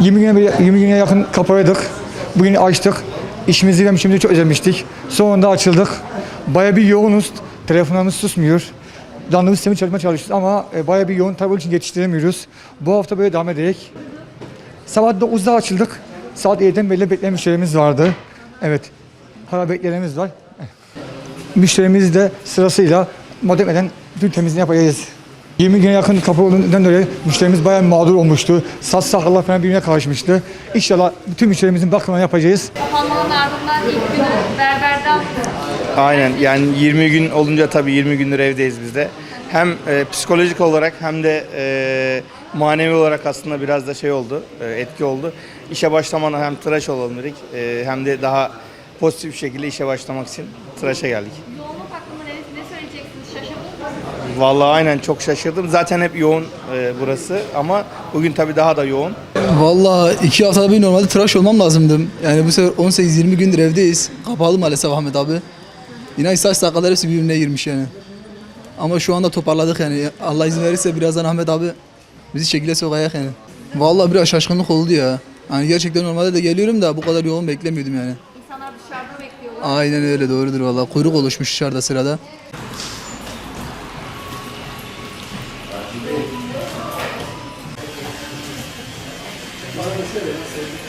20 güne, bir- 20 güne yakın kapalıydık. Bugün açtık. İşimizi ve işimizi çok özlemiştik. Sonunda açıldık. Baya bir yoğunuz. Telefonlarımız susmuyor. Randevu sistemi çalışmaya çalışıyoruz ama e, baya bir yoğun onun için yetiştiremiyoruz. Bu hafta böyle devam edecek. Sabah 9'da açıldık. Saat 7'den beri bekleyen müşterimiz vardı. Evet. Hala bekleyenimiz var. Müşterimiz de sırasıyla modem eden bütün temizliğini yapacağız. 20 güne yakın kapı olduğundan dolayı müşterimiz bayağı mağdur olmuştu. Saç sakallar falan birbirine karışmıştı. İnşallah bütün müşterimizin bakımını yapacağız. Kapanmanın ardından ilk günü berberden Aynen yani 20 gün olunca tabii 20 gündür evdeyiz biz de. Hem e, psikolojik olarak hem de e, manevi olarak aslında biraz da şey oldu, e, etki oldu. İşe başlamadan hem tıraş olalım dedik e, hem de daha pozitif bir şekilde işe başlamak için tıraşa geldik. Vallahi aynen çok şaşırdım. Zaten hep yoğun e, burası ama bugün tabii daha da yoğun. Vallahi iki haftada bir normalde tıraş olmam lazımdım. Yani bu sefer 18-20 gündür evdeyiz. Kapalı maalesef Ahmet abi. Yine saç sakallar hepsi birbirine girmiş yani. Ama şu anda toparladık yani. Allah izin verirse birazdan Ahmet abi bizi şekilde sokacak yani. Vallahi biraz şaşkınlık oldu ya. Yani gerçekten normalde de geliyorum da bu kadar yoğun beklemiyordum yani. İnsanlar dışarıda bekliyorlar. Aynen öyle doğrudur vallahi. Kuyruk oluşmuş dışarıda sırada. Bana şöyle ya sevgili.